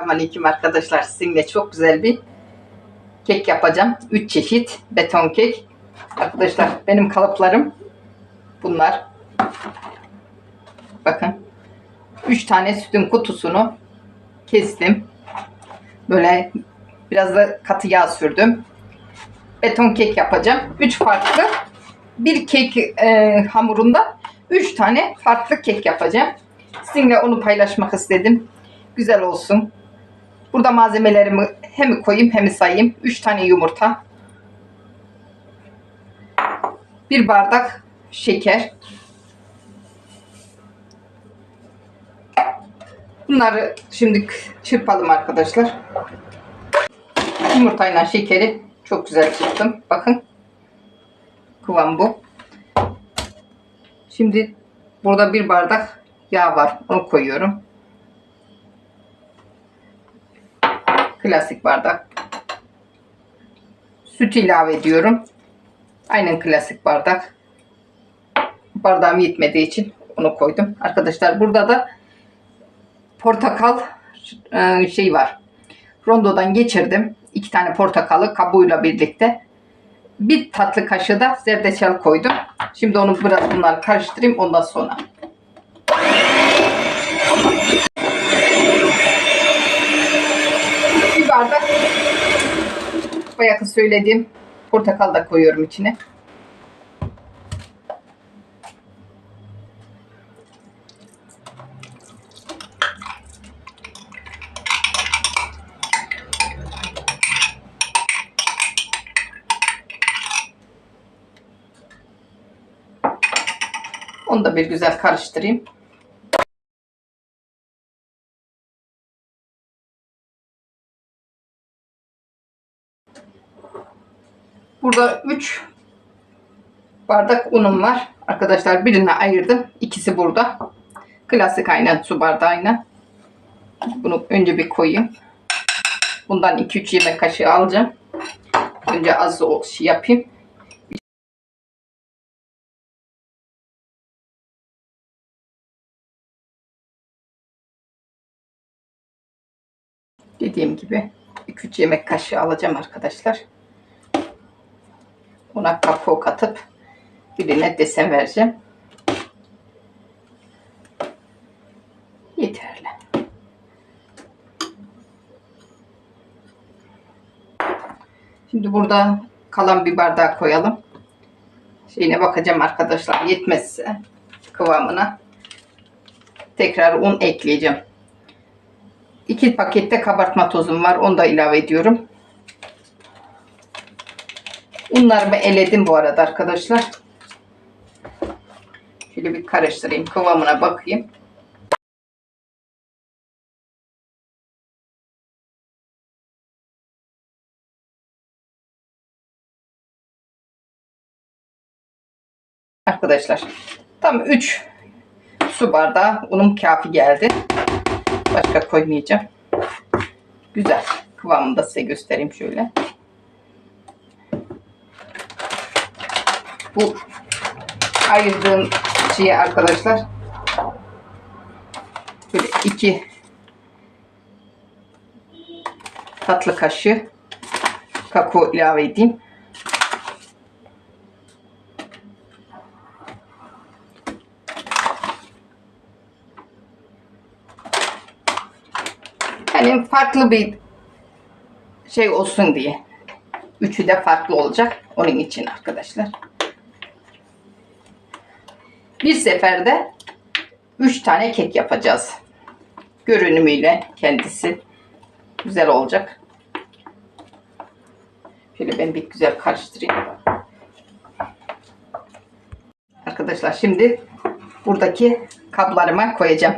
Selamünaleyküm arkadaşlar. Sizinle çok güzel bir kek yapacağım. 3 çeşit beton kek. Arkadaşlar benim kalıplarım bunlar. Bakın. 3 tane sütün kutusunu kestim. Böyle biraz da katı yağ sürdüm. Beton kek yapacağım. 3 farklı bir kek e, hamurunda 3 tane farklı kek yapacağım. Sizinle onu paylaşmak istedim. Güzel olsun. Burada malzemelerimi hem koyayım hem sayayım. 3 tane yumurta. 1 bardak şeker. Bunları şimdi çırpalım arkadaşlar. Yumurtayla şekeri çok güzel çırptım. Bakın. Kıvam bu. Şimdi burada bir bardak yağ var. Onu koyuyorum. Klasik bardak. Süt ilave ediyorum. Aynen klasik bardak. Bardağım yetmediği için onu koydum. Arkadaşlar burada da portakal e, şey var. Rondodan geçirdim. İki tane portakalı kabuğuyla birlikte. Bir tatlı kaşığı da zerdeçal koydum. Şimdi onu biraz bunları karıştırayım ondan sonra. Bir bardak bayakı söylediğim portakal da koyuyorum içine. Onu da bir güzel karıştırayım. Burada 3 bardak unum var. Arkadaşlar birini ayırdım. İkisi burada. Klasik aynen su bardağıyla. Bunu önce bir koyayım. Bundan 2-3 yemek kaşığı alacağım. Önce az şey yapayım. Dediğim gibi 2-3 yemek kaşığı alacağım arkadaşlar. Ona kakao katıp birine desen vereceğim. Yeterli. Şimdi burada kalan bir bardağı koyalım. Şeyine bakacağım arkadaşlar. Yetmezse kıvamına tekrar un ekleyeceğim. İki pakette kabartma tozum var. Onu da ilave ediyorum. Unlarımı eledim bu arada arkadaşlar. Şöyle bir karıştırayım. Kıvamına bakayım. Arkadaşlar tam 3 su bardağı unum kafi geldi. Başka koymayacağım. Güzel. Kıvamını da size göstereyim şöyle. Ayırdığım şeyi arkadaşlar böyle iki tatlı kaşığı kakao ilave edeyim. Hani farklı bir şey olsun diye. Üçü de farklı olacak. Onun için arkadaşlar. Bir seferde 3 tane kek yapacağız. Görünümüyle kendisi güzel olacak. Şöyle ben bir güzel karıştırayım. Arkadaşlar şimdi buradaki kaplarıma koyacağım.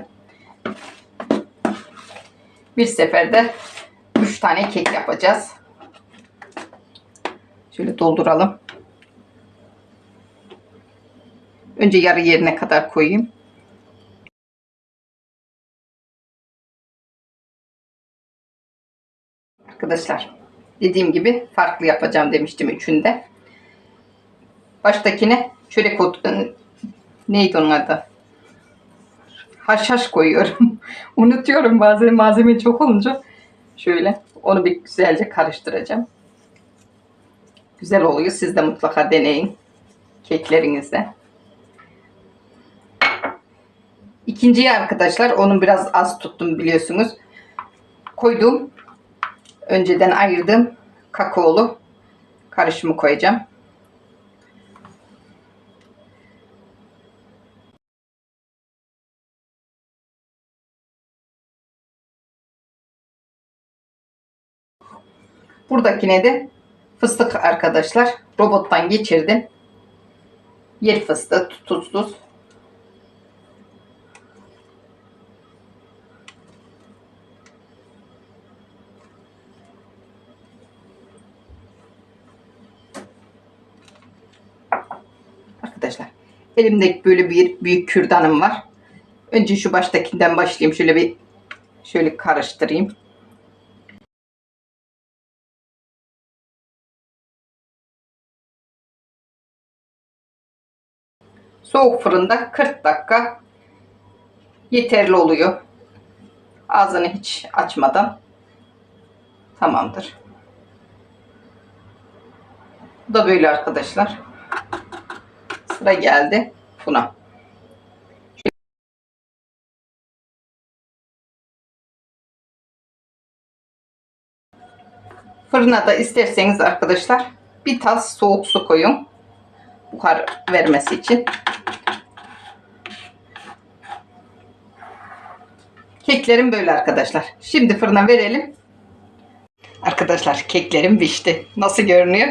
Bir seferde 3 tane kek yapacağız. Şöyle dolduralım. Önce yarı yerine kadar koyayım. Arkadaşlar dediğim gibi farklı yapacağım demiştim üçünde. Baştakine şöyle kod neydi onun adı? haşhaş koyuyorum. Unutuyorum bazen malzeme çok olunca. Şöyle onu bir güzelce karıştıracağım. Güzel oluyor. Siz de mutlaka deneyin keklerinizde. İkinciyi arkadaşlar onu biraz az tuttum biliyorsunuz. Koydum. Önceden ayırdım. Kakaolu karışımı koyacağım. Buradakine de fıstık arkadaşlar. Robottan geçirdim. Yer fıstığı tuzsuz. Arkadaşlar elimde böyle bir büyük kürdanım var. Önce şu baştakinden başlayayım. Şöyle bir şöyle karıştırayım. Soğuk fırında 40 dakika yeterli oluyor. Ağzını hiç açmadan tamamdır. Bu da böyle arkadaşlar. Sıra geldi buna. Fırına da isterseniz arkadaşlar bir tas soğuk su koyun. Buhar vermesi için. Keklerim böyle arkadaşlar. Şimdi fırına verelim. Arkadaşlar keklerim pişti. Nasıl görünüyor?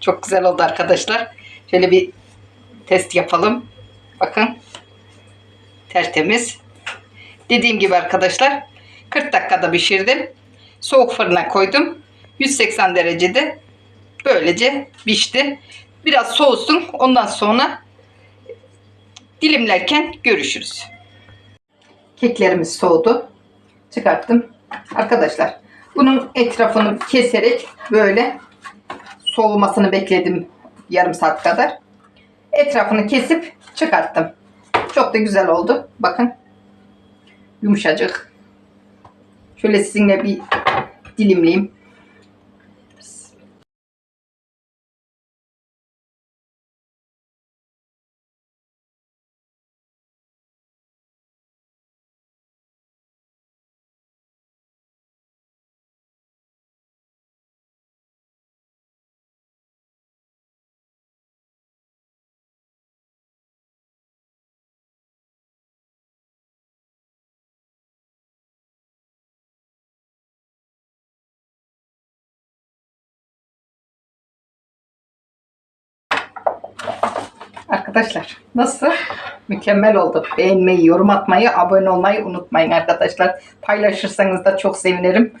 Çok güzel oldu arkadaşlar. Şöyle bir test yapalım. Bakın. Tertemiz. Dediğim gibi arkadaşlar 40 dakikada pişirdim. Soğuk fırına koydum. 180 derecede böylece pişti. Biraz soğusun. Ondan sonra dilimlerken görüşürüz. Keklerimiz soğudu. Çıkarttım. Arkadaşlar bunun etrafını keserek böyle soğumasını bekledim yarım saat kadar. Etrafını kesip çıkarttım. Çok da güzel oldu. Bakın. Yumuşacık. Şöyle sizinle bir dilimleyeyim. Arkadaşlar nasıl? Mükemmel oldu. Beğenmeyi, yorum atmayı, abone olmayı unutmayın arkadaşlar. Paylaşırsanız da çok sevinirim.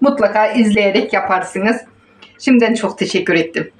Mutlaka izleyerek yaparsınız. Şimdiden çok teşekkür ettim.